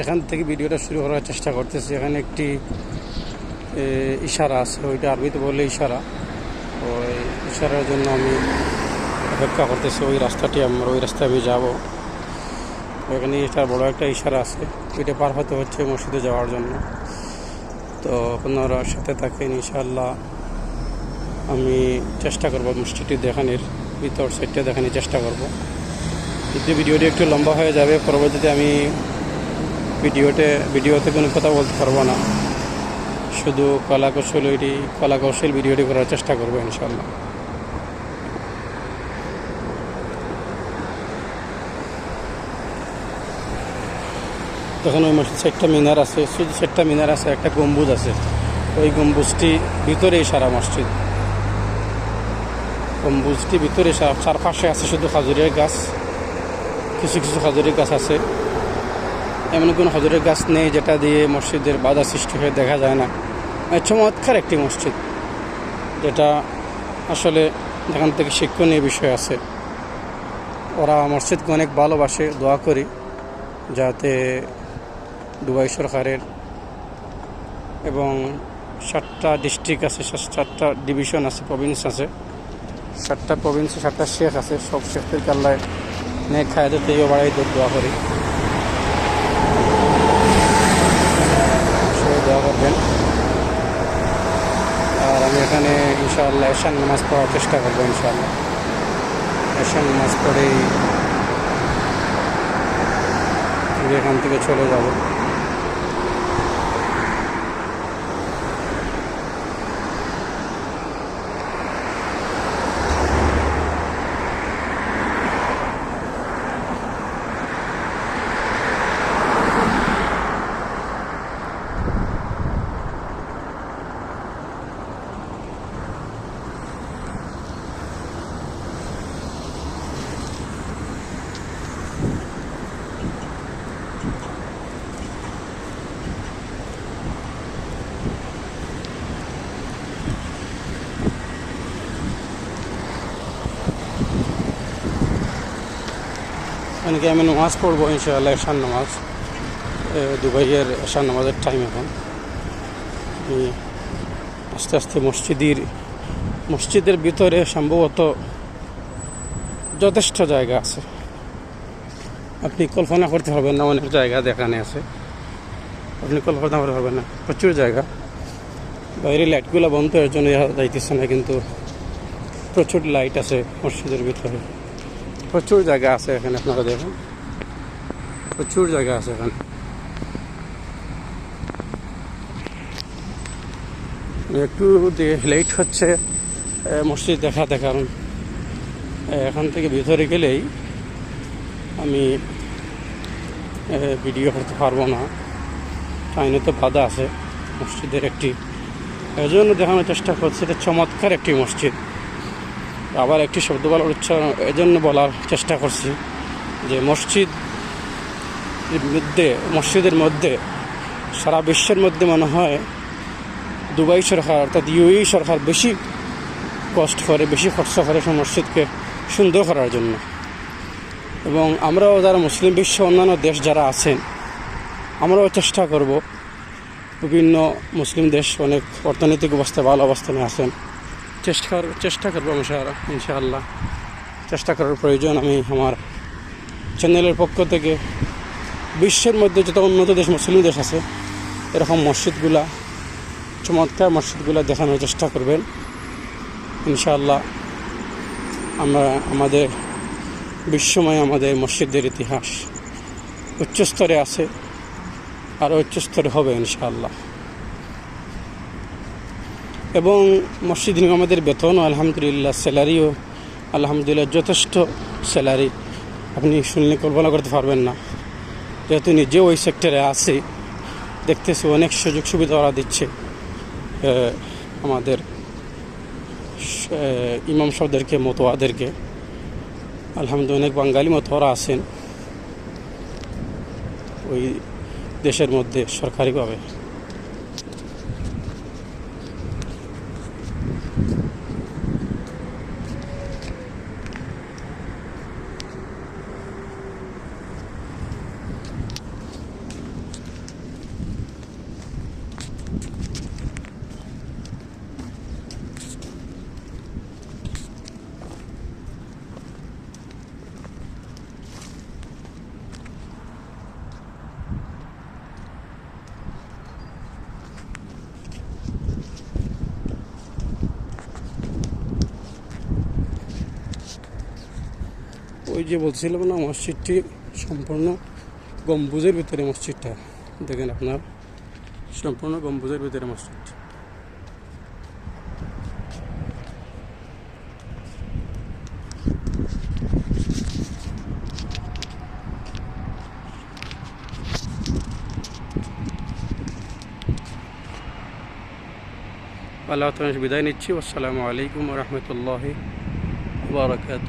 এখান থেকে ভিডিওটা শুরু করার চেষ্টা করতেছি। এখানে একটি ইশারা আছে। ওইটা আরবিতে বললে ইশারা। ওই ইশারার জন্য আমি অপেক্ষা করতেছি। ওই রাস্তাটি আমার, ওই রাস্তায় আমি যাব। ওইখানে একটা বড় একটা ইশারা আছে। ওইটা পার হতে হচ্ছে মসজিদে যাওয়ার জন্য। তো আপনারা সাথে থাকেন ইনশাল্লাহ আমি চেষ্টা করব মসজিদটি দেখানোর, ভিতর সাইডটা দেখানোর চেষ্টা করব। যদি ভিডিওটি একটু লম্বা হয়ে যাবে, পরবর্তীতে আমি ভিডিওতে ভিডিওতে কোনো কথা বলতে পারব না। শুধু কলা কৌশল এটি, কলা কৌশল ভিডিওটি করার চেষ্টা করব ইনশাল্লাহ তখন ওই মসজিদ চারটা মিনার আছে, শুধু চারটা মিনার আছে, একটা গম্বুজ আছে। ওই গম্বুজটি ভিতরেই সারা মসজিদ। গম্বুজটি ভিতরে চারপাশে আছে শুধু খাজুরের গাছ, কিছু কিছু খাজুরের গাছ আছে। এমন কোনো হজরের গাছ নেই যেটা দিয়ে মসজিদের বাধা সৃষ্টি হয়ে দেখা যায় না। চমৎকার একটি মসজিদ, যেটা আসলে এখান থেকে শিক্ষণীয় বিষয় আছে। ওরা মসজিদকে অনেক ভালোবাসে, দোয়া করি, যাতে দুবাই সরকারের এবং সাতটা ডিস্ট্রিক্ট আছে সাতটা ডিভিশন আছে প্রভিন্স আছে। সাতটা প্রভিন্সে সাতটা শেখ আছে, সব শেখদেরকে আল্লাহ নেক খায়াদের থেকে বাড়াই দোয়া করি সবাই দোয়া করবেন আর আমি এখানে ইনশাআল্লাহ এশান নামাজ পড়ার চেষ্টা করব ইনশাআল্লাহ। এশান নামাজ পড়েই এখান থেকে চলে যাব। এখানে আমি নামাজ পড়ব, ইনশাআল্লাহ এশান নামাজ। দুবাইয়ের এশান নামাজের টাইম এখন। আস্তে আস্তে মসজিদের মসজিদের ভিতরে সম্ভবত যথেষ্ট জায়গা আছে। আপনি কল্পনা করতে পারবেন না, অনেক জায়গা দেখানে আছে। আপনি কল্পনা করতে পারবেন না, প্রচুর জায়গা। বাইরে লাইটগুলো বন্ধ, এর জন্য যাইতেছে না, কিন্তু প্রচুর লাইট আছে মসজিদের ভিতরে। প্রচুর জায়গা আছে এখানে, আপনারা দেখুন। প্রচুর জায়গা আছে এখানে। একটু লেট হচ্ছে মসজিদ দেখাতে কারণ এখান থেকে ভিতরে গেলেই আমি ভিডিও করতে পারব না। আইনে তো বাধা আছে মসজিদের একটি। এজন্য দেখানোর চেষ্টা করছি, এটা চমৎকার একটি মসজিদ। আবার একটি শব্দ বলার উচ্চারণ এজন্য বলার চেষ্টা করছি যে মসজিদ মধ্যে, মসজিদের মধ্যে, সারা বিশ্বের মধ্যে মনে হয় দুবাই সরকার অর্থাৎ ইউই সরকার বেশি কষ্ট করে, বেশি খরচা করে সে মসজিদকে সুন্দর করার জন্য। এবং আমরাও যারা মুসলিম বিশ্ব অন্যান্য দেশ যারা আছেন, আমরাও চেষ্টা করব বিভিন্ন মুসলিম দেশ অনেক অর্থনৈতিক অবস্থায় ভালো অবস্থানে আছেন। চেষ্টা কর- চেষ্টা করব ইনশাআল্লাহ ইনশাআল্লাহ। চেষ্টা করার প্রয়োজন আমি আমার চ্যানেলের পক্ষ থেকে। বিশ্বের মধ্যে যত উন্নত দেশ, মুসলিম দেশ আছে, এরকম মসজিদগুলা, চমৎকার মসজিদগুলা দেখানোর চেষ্টা করবেন। ইনশাআল্লাহ, আমরা আমাদের, বিশ্বময় আমাদের মসজিদের ইতিহাস উচ্চস্তরে আছে, আরও উচ্চস্তরে হবে ইনশাআল্লাহ। এবং মসজিদ আমাদের বেতনও আলহামদুলিল্লাহ স্যালারিও আলহামদুলিল্লাহ যথেষ্ট স্যালারি আপনি শুনলে কল্পনা করতে পারবেন না। যেহেতু নিজে ওই সেক্টরে আছি, দেখতেছি অনেক সুযোগ সুবিধা ওরা দিচ্ছে। আমাদের ইমাম সাহেবদেরকে, মতোয়াদেরকে। আলহামদুলিল্লাহ অনেক বাঙালি মতোয়ারা আছেন। ওই দেশের মধ্যে সরকারিভাবে। ওই যে বলছিলাম না, মসজিদটি সম্পূর্ণ গম্বুজের ভিতরে মসজিদটা। দেখেন আপনার, সম্পূর্ণ গম্বুজের ভিতরে মসজিদ। আল্লাহ বিদায় নিচ্ছি। আসসালামু আলাইকুম রহমতুল্লাহ বারকাত